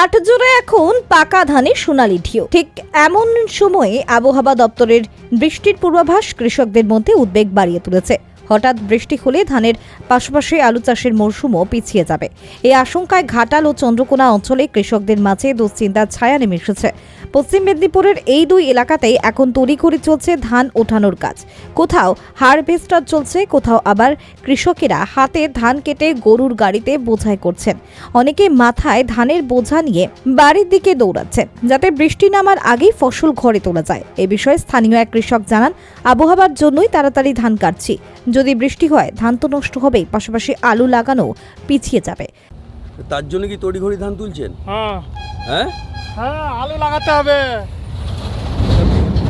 মাঠ জুড়ে এখন পাকা ধানে সোনালি ঢিউ। ঠিক এমন সময়ে আবহাওয়া দপ্তরের বৃষ্টির পূর্বাভাস কৃষকদের মধ্যে উদ্বেগ বাড়িয়ে তুলেছে। হঠাৎ বৃষ্টি হলে ধানের পাশাপাশি আলু চাষের মরশুমও পিছিয়ে যাবে। এই আশঙ্কায় ঘাটাল ও চন্দ্রকোনা অঞ্চলে কৃষকদের মাঝে দুশ্চিন্তার ছায়া নেমে এসেছে। পশ্চিম মেদিনীপুরের এই দুই এলাকাতেই এখন তড়িঘড়ি চলছে ধান ওঠানোর কাজ। কোথাও হারভেস্টার চলছে কোথাও আবার কৃষকেরা হাতে ধান কেটে গরুর গাড়িতে বোঝাই করছেন। অনেকে মাথায় ধানের বোঝা নিয়ে বাড়ির দিকে দৌড়াচ্ছেন যাতে বৃষ্টি নামার আগেই ফসল ঘরে তোলা যায়। এ বিষয়ে স্থানীয় এক কৃষক জানান আবহাওয়ার জন্যই তাড়াতাড়ি ধান কাটছি। যদি বৃষ্টি হয় ধান তো নষ্ট হবেই পাশাপাশি আলু লাগানো পিছিয়ে যাবে। তার জন্য কি তড়িঘড়ি ধান তুলছেন? হ্যাঁ। হ্যাঁ? হ্যাঁ আলু লাগাতে হবে।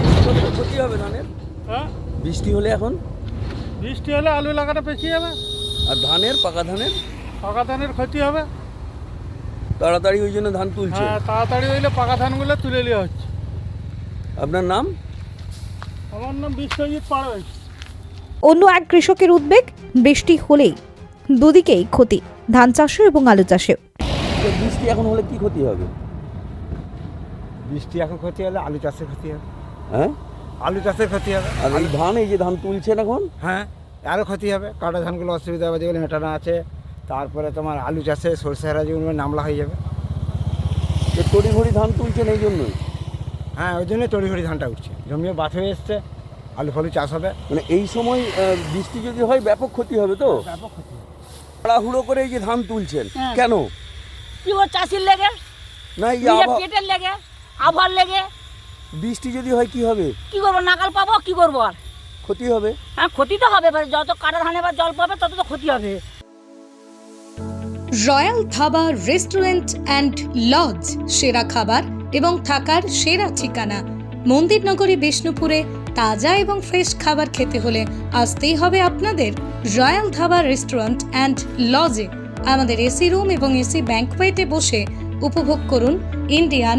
বৃষ্টি হলে তো ক্ষতি হবে ধানের? হ্যাঁ? বৃষ্টি হলে এখন? বৃষ্টি হলে আলু লাগাতে পেছিয়ে যাবে আর ধানের পাকা ধানের? পাকা ধানের ক্ষতি হবে। তাড়াতাড়ি ওই জন্য ধান তুলছে? হ্যাঁ তাড়াতাড়ি হইলে পাকা ধানগুলো তুলে নেওয়া হচ্ছে। আপনার নাম? আমার নাম বিশ্বজিৎ পাড়ই। অন্য এক কৃষকের উদ্বেগ বৃষ্টি হলেই। দুদিকেই ক্ষতি ধান চাষে এবং আলু চাষে তো বৃষ্টি এখন হলে কি ক্ষতি হবে? বৃষ্টি এখন ক্ষতি হলে আলু চাষের ক্ষতি হবে। হ্যাঁ? আলু চাষের ক্ষতি হবে। আর এই ধান এই যে ধান তুলছেন এখন? হ্যাঁ আরও ক্ষতি হবে। কাটা ধানগুলো অসুবিধা হবে যেগুলো হেঁটানো আছে। তারপরে তোমার আলু চাষে সরষে হেরা যেগুলো নামলা হয়ে যাবে। তো তড়িঘড়ি ধান তুলছেন এই জন্যই? হ্যাঁ ওই জন্যই তড়িঘড়ি ধানটা উঠছে। জমিও বাত হয়ে এসছে আলু ফালু চাষ হবে। মানে এই সময় বৃষ্টি যদি হয় ব্যাপক ক্ষতি হবে তো? ব্যাপক ক্ষতি। তাড়াহুড়ো করে এই যে ধান তুলছেন হ্যাঁ। কেন? কি চাষির লেগে? না এই পেটের লেগে? আবহাওয়ার লেগে। বৃষ্টি যদি হয় কি হবে? কি করব নাকাল পাবো কি করব আর? ক্ষতি হবে? হ্যাঁ ক্ষতি তো হবে এবার যত কাটা ধানে বা জল পাবে তত তো ক্ষতি হবে। Royal dhaba restaurant and lodge সেরা খাবার এবং থাকার সেরা ঠিকানা। মন্দিরনগরী বিষ্ণুপুরে তাজা এবং ফ্রেশ খাবার খেতে হলে আসতেই হবে আপনাদের রয়্যাল ধাবা রেস্টুরেন্ট অ্যান্ড লজে। আমাদের এসি রুম এবং এসি ব্যাঙ্কওয়েটে বসে উপভোগ করুন ইন্ডিয়ান